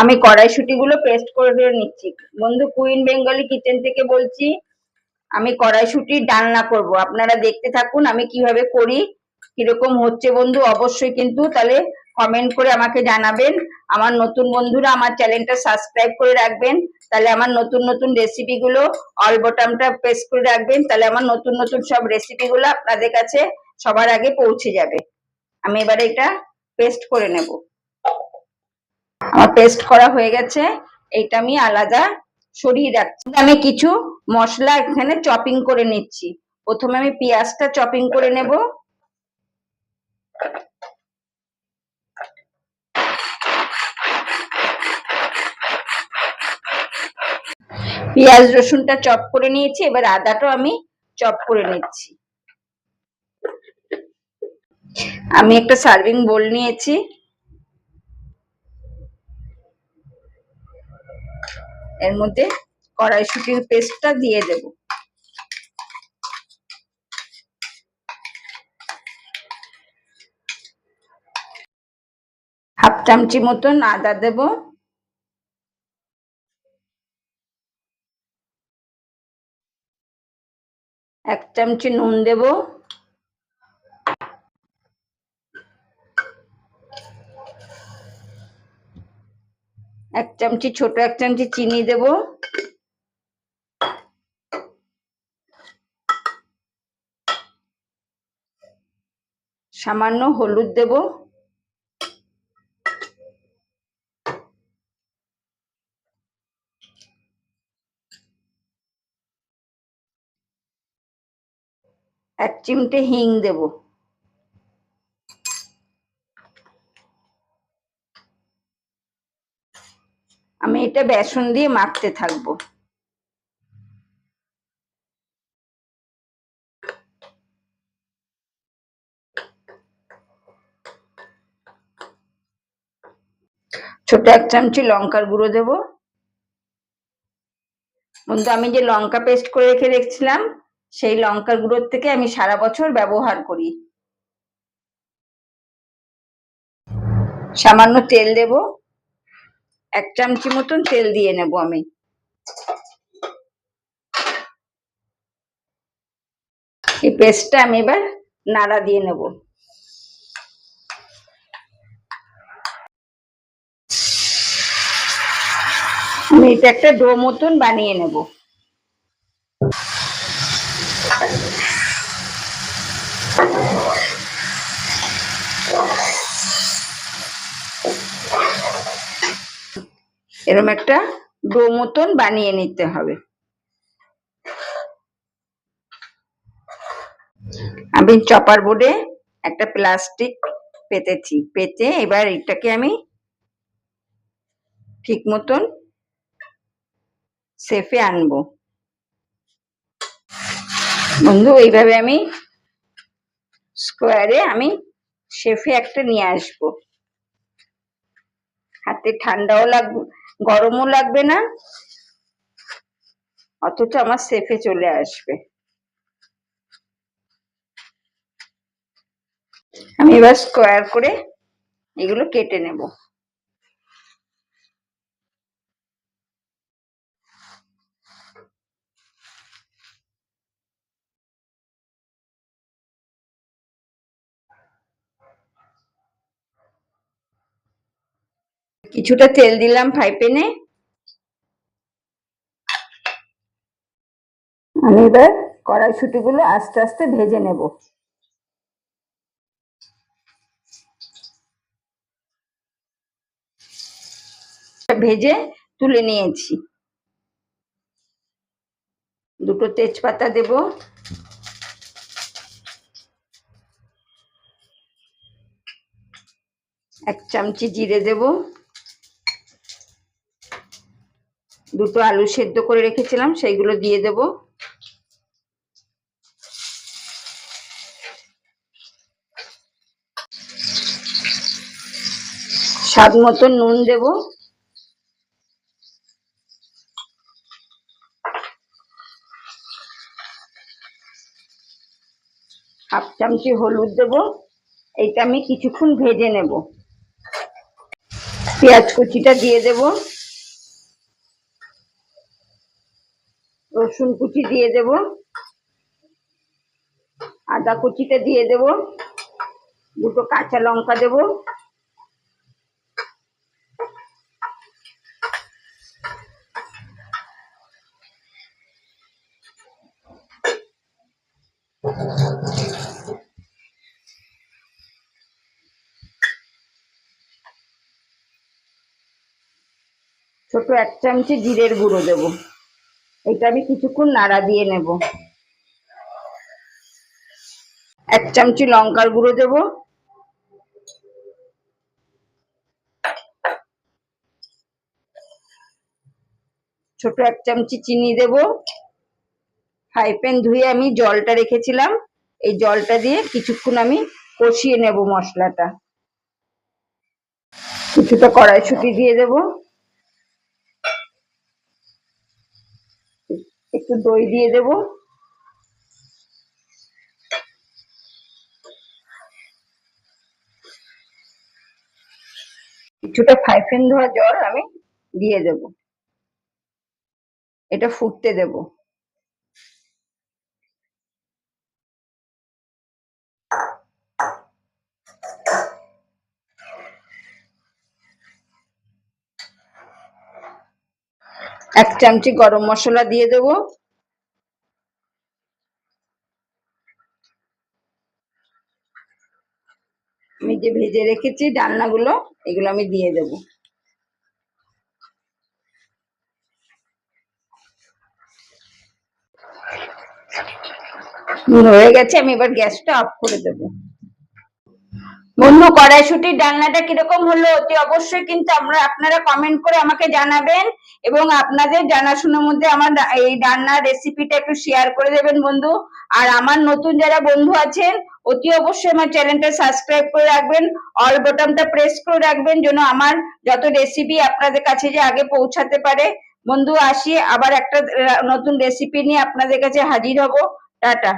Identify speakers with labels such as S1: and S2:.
S1: আমি কড়াইশুটিগুলো পেস্ট করে দিয়ে নিচ্ছি। বন্ধু কুইন বেঙ্গলি কিচেন থেকে বলছি, আমি কড়াইশুটির ডালনা করব। আপনারা দেখতে থাকুন আমি কীভাবে করি, কীরকম হচ্ছে বন্ধু, অবশ্যই কিন্তু তাহলে কমেন্ট করে আমাকে জানাবেন। আমার নতুন বন্ধুরা আমার চ্যানেলটা সাবস্ক্রাইব করে রাখবেন, তাহলে আমার নতুন নতুন রেসিপিগুলো অল বটমটা প্রেস করে রাখবেন, তাহলে আমার নতুন নতুন সব রেসিপিগুলো আপনাদের কাছে সবার আগে পৌঁছে যাবে। আমি এবারে এটা পেস্ট করে নেব। আমার পেস্ট করা হয়ে গেছে। এটা আমি আলাদা সরিয়ে রাখছি। আমি কিছু মশলা এখানে চপিং করে নিচ্ছি। প্রথমে আমি পেঁয়াজটা চপিং করে নেব। পেঁয়াজ রসুনটা চপ করে নিয়েছি। এবার আদাটাও আমি চপ করে নিচ্ছি। আমি একটা সার্ভিং বোল নিয়েছি। এর মধ্যে কড়াইশুটির পেস্টটা দিয়ে দেব। হাফ চামচি মতন আদা দেব। এক চামচি নুন দেব। এক চামচি ছোট এক চামচি চিনি দেব। সামান্য হলুদ দেব। এক চিমটে হিং দেব। আমি এটা বেসন দিয়ে মাখতে থাকব। ছোট এক চামচি লঙ্কার গুঁড়ো দেব। বন্ধু, আমি যে লঙ্কা পেস্ট করে রেখে রেখেছিলাম, সেই লঙ্কার গুঁড়োর থেকে আমি সারা বছর ব্যবহার করি। সামান্য তেল দেব। এক চামচি মতন তেল দিয়ে নেব আমি। এই পেস্টটা আমি এবার নাড়া দিয়ে নেব। আমি এটা একটা ডো মতন বানিয়ে নেব। এরকম একটা ডো মতন বানিয়ে নিতে হবে। আমি চপার বোর্ডে একটা প্লাস্টিক পেতেছি। পেতে এবার এটাকে আমি ঠিক মতন সেফে আনব। বন্ধু, এইভাবে আমি স্কোয়ারে আমি শেফে একটা নিয়ে আসব। হাতে ঠান্ডাও লাগবে গরমও লাগবে না, অথচ আমার সেফে চলে আসবে। আমি এবার স্কোয়ার করে এগুলো কেটে নেব। কিছুটা তেল দিলাম ফ্রাই প্যানে। আমি এবার কড়াইশুটি গুলো আস্তে আস্তে ভেজে নেব। ভেজে তুলে নিয়েছি। দুটো তেজপাতা দেব। এক চামচি জিরে দেব। দুটো আলু সেদ্ধ করে রেখেছিলাম, সেইগুলো দিয়ে দেব। স্বাদ মতো নুন দেব। হাফ চামচি হলুদ দেব, এইটা আমি কিছুক্ষণ ভেজে নেব। পেঁয়াজ কুচিটা দিয়ে দেব। রসুন কুচি দিয়ে দেব। আদা কুচিটা দিয়ে দেব। দুটো কাঁচা লঙ্কা দেব। ছোট এক চামচি জিরের গুঁড়ো দেব। এটা আমি কিছুক্ষণ নাড়া দিয়ে নেব। এক চামচি লঙ্কার গুঁড়ো দেব। ছোট এক চামচি চিনি দেব। ফ্রাই প্যান ধুয়ে আমি জলটা রেখেছিলাম। এই জলটা দিয়ে কিছুক্ষণ আমি কষিয়ে নেব মশলাটা। কিছুটা কড়াইশুঁটি দিয়ে দেব। দই দিয়ে দেব। কিছুটা ফাইফেন ধোয়া জল আমি দিয়ে দেব। এটা ফুটতে দেব। এক চামচি গরম মশলা দিয়ে দেব। আমি যে ভেজে রেখেছি ডালনাগুলো, এগুলো আমি দিয়ে দেব। হয়ে গেছে, আমি এবার গ্যাসটা অফ করে দেব। বন্ধু, কড়াইশুটির ডালনাটা কীরকম হলো অতি অবশ্যই কিন্তু আমরা, আপনারা কমেন্ট করে আমাকে জানাবেন এবং আপনাদের জানাশোনার মধ্যে আমার এই রান্নার রেসিপিটা একটু শেয়ার করে দেবেন বন্ধু। আর আমার নতুন যারা বন্ধু আছেন, অতি অবশ্যই আমার চ্যানেলটা সাবস্ক্রাইব করে রাখবেন অল বোতামটা প্রেস করে রাখবেন যেন আমার যত রেসিপি আপনাদের কাছে যে আগে পৌঁছাতে পারে। বন্ধু, আসি, আবার একটা নতুন রেসিপি নিয়ে আপনাদের কাছে হাজির হব। টাটা।